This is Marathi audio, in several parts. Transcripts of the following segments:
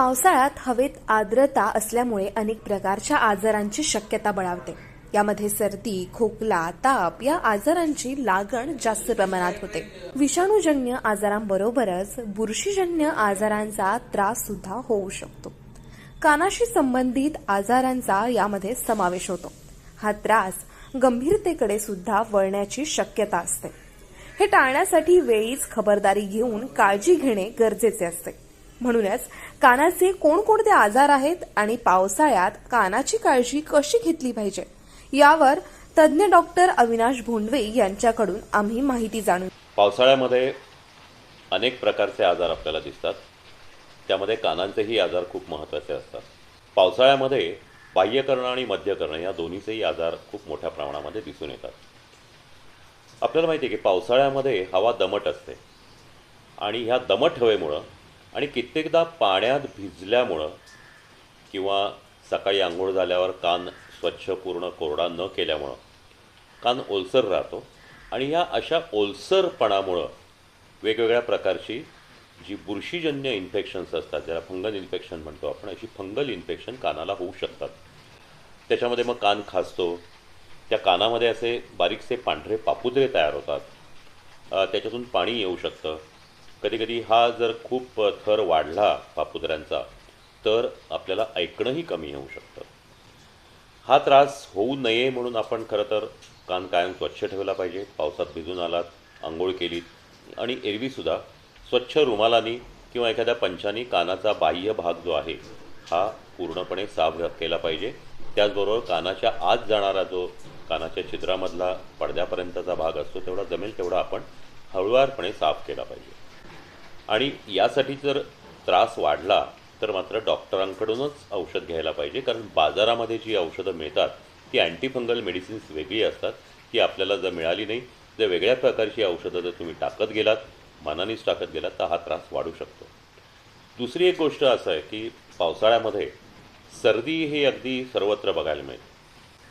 पावसाळ्यात हवेत आर्द्रता असल्यामुळे अनेक प्रकारच्या आजारांची शक्यता बळावते. यामध्ये सर्दी खोकला ताप या आजारांची लागण जास्त प्रमाणात होते. विषाणूजन्य आजारांबरोबरच बुरशीजन्य आजारांचा त्रास सुद्धा होऊ शकतो. कानाशी संबंधित आजारांचा यामध्ये समावेश होतो. हा त्रास गंभीरतेकडे सुद्धा वळण्याची शक्यता असते. हे टाळण्यासाठी वेळीच खबरदारी घेऊन काळजी घेणे गरजेचे असते. म्हणूनच कानाचे कोणकोणते आजार आहेत आणि पावसाळ्यात कानाची काळजी कशी घेतली पाहिजे? यावर तज्ज्ञ डॉक्टर अविनाश भोंडवे यांच्याकडून आम्ही माहिती जाणून पावसाळ्यामध्ये अनेक प्रकारचे आजार आपल्याला दिसतात. त्यामध्ये कानांचेही आजार खूप महत्त्वाचे असतात. पावसाळ्यामध्ये बाह्यकर्ण आणि मध्यकर्ण या दोन्हीचेही आजार खूप मोठ्या प्रमाणामध्ये दिसून येतात. आपल्याला माहिती आहे की पावसाळ्यामध्ये हवा दमट असते. आणि ह्या दमट हवेमुळं आणि कित्येकदा पाण्यात भिजल्यामुळं किंवा सकाळी आंघोळ झाल्यावर कान स्वच्छ पूर्ण कोरडा न केल्यामुळं कान ओलसर राहतो. आणि ह्या अशा ओलसरपणामुळं वेगवेगळ्या प्रकारची जी बुरशीजन्य इन्फेक्शन्स असतात ज्याला फंगल इन्फेक्शन म्हणतो आपण अशी फंगल इन्फेक्शन कानाला होऊ शकतात. त्याच्यामध्ये मग कान खासतो त्या कानामध्ये असे बारीकसे पांढरे पापुद्रे तयार होतात. त्याच्यातून पाणी येऊ शकतं. कधीकधी हा जर खूप थर वाढला पापुद्रांचा तर आपल्याला ऐकणंही कमी होऊ शकतं. हा त्रास होऊ नये म्हणून आपण खरं तर कान कायम स्वच्छ ठेवला पाहिजे. पावसात भिजून आलात आंघोळ केलीत आणि एरवीसुद्धा स्वच्छ रुमालानी किंवा एखाद्या पंचानी कानाचा बाह्य भाग जो आहे हा पूर्णपणे साफ केला पाहिजे. त्याचबरोबर कानाच्या आत जाणारा जो कानाच्या छिद्रामधला पडद्यापर्यंतचा भाग असतो तेवढा जमेल तेवढा आपण हळुवारपणे साफ केला पाहिजे. आणि यासाठी जर त्रास वाढला तर मात्र डॉक्टरांकडूनच औषध घ्यायला पाहिजे. कारण बाजारामध्ये जी औषधं मिळतात ती अँटीफंगल मेडिसिन्स वेगळी असतात. ती आपल्याला जर मिळाली नाही जर वेगळ्या प्रकारची औषधं जर तुम्ही टाकत गेलात मनानेच टाकत गेलात तर हा त्रास वाढू शकतो. दुसरी एक गोष्ट असं आहे की पावसाळ्यामध्ये सर्दी हे अगदी सर्वत्र बघायला मिळते.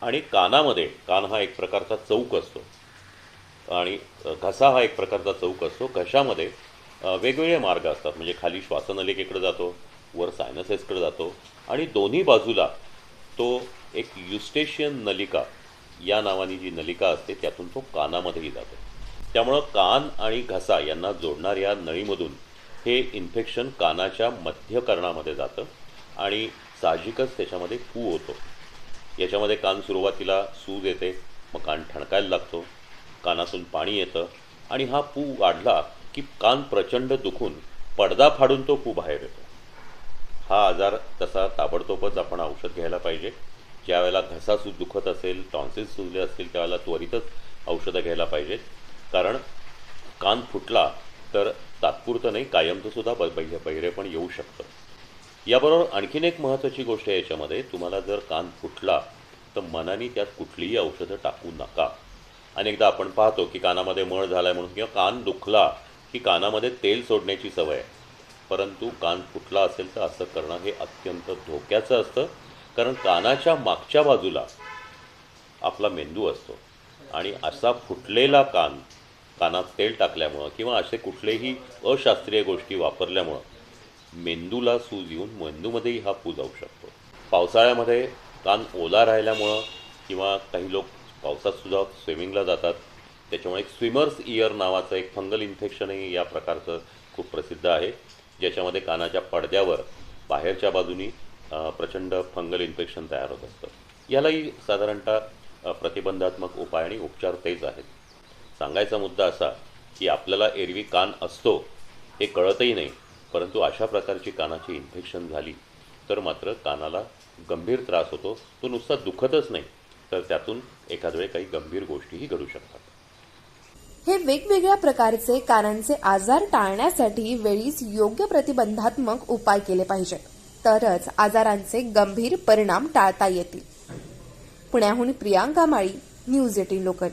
आणि कानामध्ये कान हा एक प्रकारचा चौक असतो. आणि घसा हा एक प्रकारचा चौक असतो. घशामध्ये वेगवेगळे मार्ग असतात. म्हणजे खाली श्वासनलिकेकडे जातो वर सायनसेसकडे जातो आणि दोन्ही बाजूला तो एक युस्टेशियन नलिका या नावानी जी नलिका असते त्यातून तो कानामध्येही जातो. त्यामुळं कान आणि घसा यांना जोडणाऱ्या नळीमधून हे इन्फेक्शन कानाच्या मध्यकर्णामध्ये जातं आणि साहजिकच त्याच्यामध्ये पू होतो. याच्यामध्ये कान सुरुवातीला सूज येते मग कान ठणकायला लागतो कानातून पाणी येतं आणि हा पू वाढला की कान प्रचंड दुखून पडदा फाडून तो पू बाहेर येतो. हा आजार तसा ताबडतोबच आपण औषध घ्यायला पाहिजे. ज्यावेळेला घसा सु दुखत असेल टॉन्सिल्स सुजले असतील त्यावेळेला त्वरितच औषधं घ्यायला पाहिजेत कारण कान फुटला तर तात्पुरतं नाही कायमचंसुद्धा ब बहिरे बहिरेपण येऊ शकतं. याबरोबर आणखीन एक महत्त्वाची गोष्ट आहे याच्यामध्ये तुम्हाला जर कान फुटला तर मनाने त्यात कुठलीही औषधं टाकू नका. अनेकदा आपण पाहतो की कानामध्ये मळ झाला आहे म्हणून किंवा कान दुखला की कानामध्ये तेल सोडण्याची सवय आहे. परंतु कान फुटला असेल तर असं करणं हे अत्यंत धोक्याचं असतं. कारण कानाच्या मागच्या बाजूला आपला मेंदू असतो. आणि असा फुटलेला कान कानात तेल टाकल्यामुळं किंवा असे कुठलेही अशास्त्रीय गोष्टी वापरल्यामुळं मेंदूला सूज येऊन मेंदूमध्येही हा पू जाऊ शकतो. पावसाळ्यामध्ये कान ओला राहिल्यामुळं किंवा काही लोक पावसात सुद्धा स्विमिंगला जातात. त्याच्यामुळे एक स्विमर्स इयर नावाचं एक फंगल इन्फेक्शनही या प्रकारचं खूप प्रसिद्ध आहे. ज्याच्यामध्ये कानाच्या पडद्यावर बाहेरच्या बाजूनी प्रचंड फंगल इन्फेक्शन तयार होत असतं. यालाही साधारणतः प्रतिबंधात्मक उपाय आणि उपचार तेच आहेत. सांगायचा मुद्दा असा की आपल्याला एरवी कान असतो हे कळतही नाही परंतु अशा प्रकारची कानाची इन्फेक्शन झाली तर मात्र कानाला गंभीर त्रास होतो. तो नुसता दुखतच नाही तर त्यातून एखाद वेळी काही गंभीर गोष्टीही घडू शकतात. हे वेगवेगळ्या प्रकारचे कानांचे आजार टाळण्यासाठी वेळीच योग्य प्रतिबंधात्मक उपाय केले पाहिजेत. तरच आजारांचे गंभीर परिणाम टाळता येतील. पुण्याहून Priyanka Mali news eighteen local.